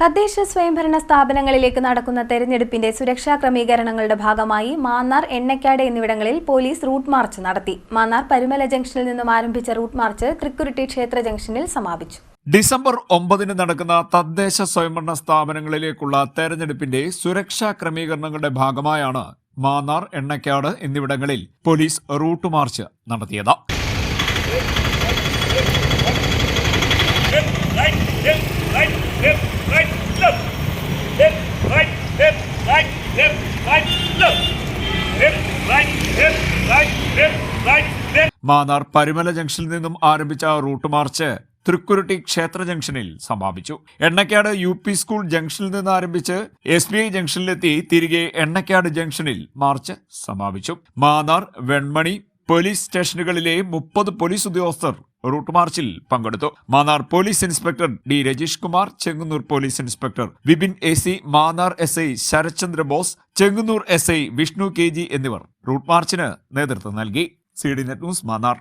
തദ്ദേശ സ്വയംഭരണ സ്ഥാപനങ്ങളിലേക്ക് നടക്കുന്ന തെരഞ്ഞെടുപ്പിന്റെ സുരക്ഷാ ക്രമീകരണങ്ങളുടെ ഭാഗമായി മാന്നാർ എണ്ണക്കാട് എന്നിവിടങ്ങളിൽ പോലീസ് റൂട്ട് മാർച്ച് നടത്തി. മാന്നാർ പരുമല ജംഗ്ഷനിൽ നിന്നും ആരംഭിച്ച റൂട്ട് മാർച്ച് തൃക്കുരുട്ടി ക്ഷേത്ര ജംഗ്ഷനിൽ സമാപിച്ചു. ഡിസംബർ ഒമ്പതിന് നടക്കുന്ന തദ്ദേശ സ്വയംഭരണ സ്ഥാപനങ്ങളിലേക്കുള്ള തെരഞ്ഞെടുപ്പിന്റെ സുരക്ഷാ ക്രമീകരണങ്ങളുടെ ഭാഗമായാണ് മാന്നാർ എണ്ണക്കാട് എന്നിവിടങ്ങളിൽ പോലീസ് റൂട്ട് മാർച്ച് നടത്തിയത്. മാന്നാർ പരുമല ജംഗ്ഷനിൽ നിന്നും ആരംഭിച്ച റൂട്ട് മാർച്ച് തൃക്കുരുട്ടി ക്ഷേത്ര ജംഗ്ഷനിൽ സമാപിച്ചു. എണ്ണക്കാട് യു പി സ്കൂൾ ജംഗ്ഷനിൽ നിന്ന് ആരംഭിച്ച് എസ് ബി ഐ ജംഗ്ഷനിലെത്തി തിരികെ എണ്ണക്കാട് ജംഗ്ഷനിൽ മാർച്ച് സമാപിച്ചു. മാന്നാർ വെൺമണി പോലീസ് സ്റ്റേഷനുകളിലെ മുപ്പത് പോലീസ് ഉദ്യോഗസ്ഥർ റൂട്ട് മാർച്ചിൽ പങ്കെടുത്തു. Mannar police inspector D Rajeesh Kumar Chengannur police inspector Vipin A C Mannar S I Sarathchandra Bose Chengannur S I Vishnu K G എന്നിവർ റൂട്ട് മാർച്ചിന് നേതൃത്വം നൽകി. C D net news Mannar.